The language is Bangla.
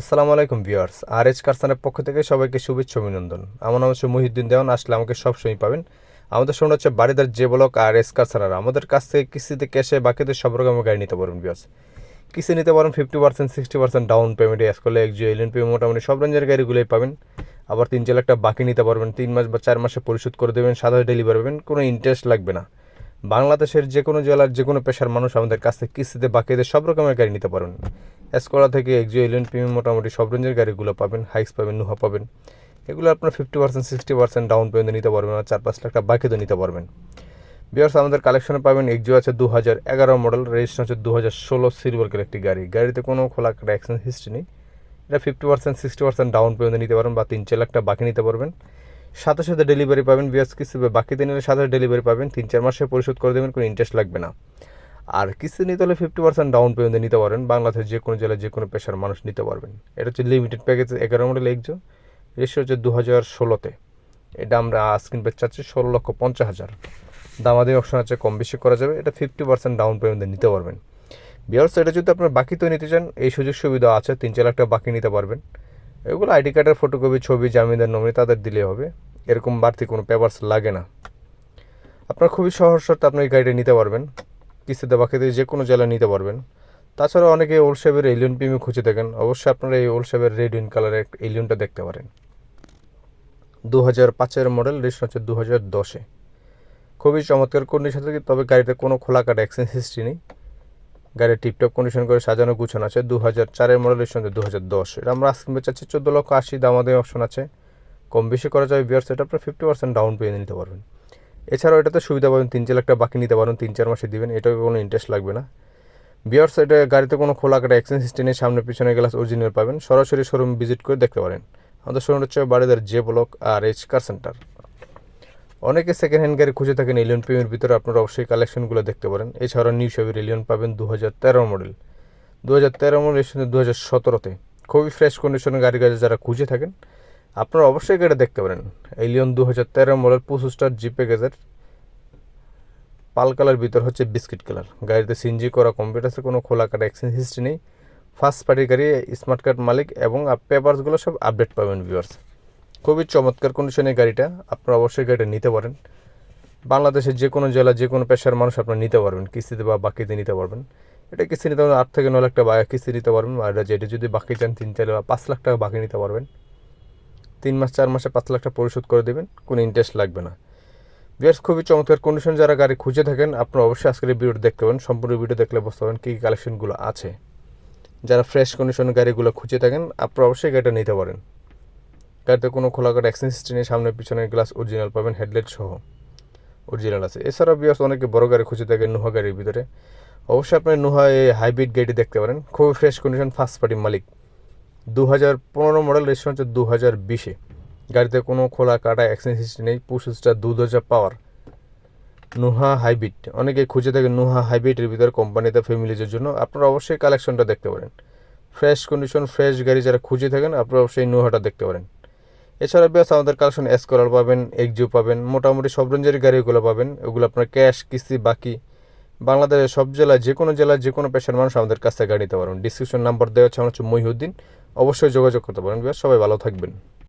আসসালামু আলাইকুম ভিউয়ার্স আর এচ কারসানের পক্ষ থেকে সবাইকে শুভেচ্ছা অভিনন্দন। আমার নাম হচ্ছে মহিউদ্দিন দেওয়ান, আসলে আমাকে সবসময় পাবেন। আমাদের সঙ্গে হচ্ছে বাড়িদার যে ব্লক আর এস কারসানার। আমাদের কাছ থেকে কিস্তিতে ক্যাশে বাকিতে সব রকমের গাড়ি নিতে পারবেন ভিউয়ার্স। কিস্তি নিতে পারেন fifty percent sixty percent down পেমেন্টে এস করলে একজিও এলিয়ন পে মোটামুটি সব রেঞ্জের গাড়িগুলোই পাবেন। আবার তিন চার টাকা বাকি নিতে পারবেন, তিন মাস বা চার মাসে পরিশোধ করে দেবেন সাদা ডেলিভারি পাবেন, কোনো ইন্টারেস্ট লাগবে না। বাংলাদেশের যে কোনো জেলার যে কোনো পেশার মানুষ আমাদের কাছ থেকে কিস্তিতে বাকিতে সব রকমের গাড়ি নিতে পারবেন। এসকোলা থেকে এক্সিও এলিয়ন প্রিমিয়াম মোটামুটি সব রেঞ্জের গাড়িগুলো পাবেন হাইক্স পাবেন নুহা পাবেন। এগুলো আপনার fifty percent sixty percent down পেমেন্টে নিতে পারবেন আর চার পাঁচ লাখ টাকা বাকিতে নিতে পারবেন। বিয়ার্স আমাদের কালেকশনে পাবেন এক্সিও আছে দু হাজার এগারো মডেল রেজিস্ট্রেশন হচ্ছে দু হাজার ষোলো সিলভার একটি গাড়ি। গাড়িতে কোনো খোলা কাটা অ্যাক্সিডেন্ট হিস্ট্রি নেই। এটা fifty percent sixty percent down পেমেন্টে নিতে পারবেন বা তিন চার লাখ টাকা বাকি নিতে পারবেন। সাথে সাথে ডেলিভারি পাবেন বিয়ার্স কিস্তি বাকিতে নিলে সাথে ডেলিভারি পাবেন। তিন চার মাসে পরিশোধ করে দেবেন, কোনো ইন্টারেস্ট লাগবে না। আর কিস্তি নিতে হলে ফিফটি পার্সেন্ট ডাউন পেমেন্টে নিতে পারেন। বাংলাদেশের যে কোনো জেলায় যে কোনো পেশার মানুষ নিতে পারবেন। এটা হচ্ছে লিমিটেড প্যাকেজ এগারো মডেল এক্সো রেশিও হচ্ছে দু হাজার ষোলোতে। এটা আমরা স্ক্রিন পেজ চাচ্ছি ষোলো লক্ষ পঞ্চাশ হাজার। দামাদি অপশন আছে, কম বেশি করা যাবে। এটা ফিফটি পার্সেন্ট ডাউন পেমেন্টে নিতে পারবেন। বিয়ার্স এটা যদি আপনার বাকিতেও নিতে চান, এই সুযোগ সুবিধা আছে, তিন চার লাখ টাকা বাকি নিতে পারবেন। এগুলো আইডি কার্ডের ফটোকপি ছবি জামিনদার নমিনি তাদের দিলে হবে। এরকম বাড়তি কোনো পেপারস লাগে না। আপনার খুবই সহজ শর্তে আপনি এই গাড়িটা নিতে পারবেন। কিস্তিতে বাকিতে যে কোনো জেলায় নিতে পারবেন। তাছাড়া অনেকে ওল্ড শেপের এলিয়ন পিমি খুঁজে থাকেন অবশ্যই আপনারা এই ওল্ড শেপের রেড ইন কালারের এলিয়নটা দেখতে পারেন। দু হাজার পাঁচের মডেল রেজিস্ট্রেশন হচ্ছে দু হাজার দশে। খুবই চমৎকার কন্ডিশন থাকে তবে গাড়িতে কোনো খোলা কাটা অ্যাক্সেন্স হিস্ট্রি নেই। গাড়ির টিপটপ কন্ডিশন করে সাজানো গুছানো আছে। দু হাজার চারের মডেল রেজিস্ট্রেশন দু হাজার দশ। এটা আমরা আজকে চাচ্ছি চোদ্দ লক্ষ আশি দামাদামি অপশন আছে। কম বেশি করা যাবে বিয়ার সেটা আপনার ফিফটি পার্সেন্ট ডাউন পেয়ে নিতে পারবেন। এছাড়াও এটাতে সুবিধা পাবেন, তিন চার লাখ টাকা বাকি নিতে পারেন, তিন চার মাসে দিবেন এটাকে কোনো ইন্টারেস্ট লাগবে না। বিয়ার্স, এটা গাড়িতে কোনো খোলা কাটা এক্সচেঞ্জ সিস্টেম সামনে পিছনে গ্লাস অরিজিনাল পাবেন, সরাসরি শোরুম ভিজিট করে দেখতে পারেন। আমাদের শোরুম হচ্ছে বাড়িদার জে ব্লক আর এইচ কার সেন্টার অনেকে সেকেন্ড হ্যান্ড গাড়ি খুঁজে থাকেন এলিয়ন প্রিমিয়ার ভিতরে, আপনারা অবশ্যই কালেকশনগুলো দেখতে পারেন। এছাড়াও নিউ শেভের এলিয়ন পাবেন দু হাজার তেরো মডেল দু হাজার তেরো মডেল এসেছে দু হাজার সতেরোতে। খুবই ফ্রেশ কন্ডিশনের গাড়ি গাড়ি যারা খুঁজে থাকেন আপনারা অবশ্যই গাড়ি দেখতে পারেন। এলিয়ন দু হাজার তেরো মডেল পঁচিশ স্টার জিপে গেজের পাল কালার ভিতর হচ্ছে বিস্কিট কালার। গাড়িতে সিনজি করা কম্পিউটারে কোনো খোলা কাটা এক্সচেঞ্জ হিস্ট্রি নেই। ফার্স্ট পার্টি গাড়ি স্মার্ট কার্ড মালিক এবং পেপারসগুলো সব আপডেট পাবেন ভিউয়ার্স খুবই চমৎকার কন্ডিশনের গাড়িটা। আপনারা অবশ্যই গাড়িটা নিতে পারেন। বাংলাদেশের যে কোনো জেলা যে কোনো পেশার মানুষ আপনারা নিতে পারবেন। কিস্তিতে বা বাকিতে নিতে পারবেন। এটা কিস্তি নিতে পারবেন আট থেকে নয় লাখ টাকা কিস্তি নিতে পারবেন। আর যেটা যদি বাকি চান, তিন চার বা পাঁচ লাখ টাকা বাকি নিতে পারবেন। তিন মাস, চার মাসে পাঁচ লাখ টাকা পরিশোধ করে দেবেন, কোনো ইন্টারেস্ট লাগবে না। বিয়ার্স খুবই চমৎকার কন্ডিশন যারা গাড়ি খুঁজে থাকেন, আপনারা অবশ্যই আজকের এই ভিডিওটা দেখতে পাবেন সম্পূর্ণ ভিডিও দেখলে বুঝতে পারবেন কী কী কালেকশনগুলো আছে। যারা ফ্রেশ কন্ডিশনের গাড়িগুলো খুঁজে থাকেন, আপনারা অবশ্যই গাড়িটা নিতে পারেন। গাড়িতে কোনো খোলাঘাট অ্যাক্সেন্স হিস্ট্রি নেই, সামনে পিছনে গ্লাস অরিজিনাল পাবেন হেডলাইট সহ। অরিজিনাল আছে। এছাড়াও বিয়ার্স অনেকে বড় গাড়ি খুঁজে থাকেন নুহা গাড়ির ভিতরে। অবশ্যই আপনি নুহা এই হাইব্রিড গাড়িটি দেখতে পারেন। খুবই ফ্রেশ কন্ডিশন ফার্স্ট পার্টি মালিক। দু হাজার পনেরো মডেল রেজিস্ট্রেশন হচ্ছে দু হাজার বিশে। গাড়িতে কোনো খোলা কাটা অ্যাক্সেন্স হিস্ট্রি নেই পুশুসটা দু হাজার পাওয়ার নুহা হাইব্রিড। অনেকে খুঁজে থাকে নুহা হাইব্রিডের ভিতরে কোম্পানিতে ফ্যামিলিজের জন্য। আপনারা অবশ্যই কালেকশনটা দেখতে পারেন। ফ্রেশ কন্ডিশন ফ্রেশ গাড়ি যারা খুঁজে থাকেন, আপনারা অবশ্যই নুহাটা দেখতে পারেন। এছাড়া বেশ আমাদের কালেকশন এসকলার পাবেন এক্সিও পাবেন, মোটামুটি সব রেঞ্জের গাড়িগুলো পাবেন। ওগুলো আপনার ক্যাশ কিস্তি, বাকি। বাংলাদেশের সব জেলায় যে কোনো জেলায় যে কোনো পেশার মানুষ আমাদের কাছ থেকে গাড়ি নিতে পারবেন। ডিসক্রিপশন নাম্বার দেওয়া হচ্ছে আমার হচ্ছে মহিউদ্দিন। অবশ্যই যোগাযোগ করতে পারেন সবাই ভালো থাকবেন।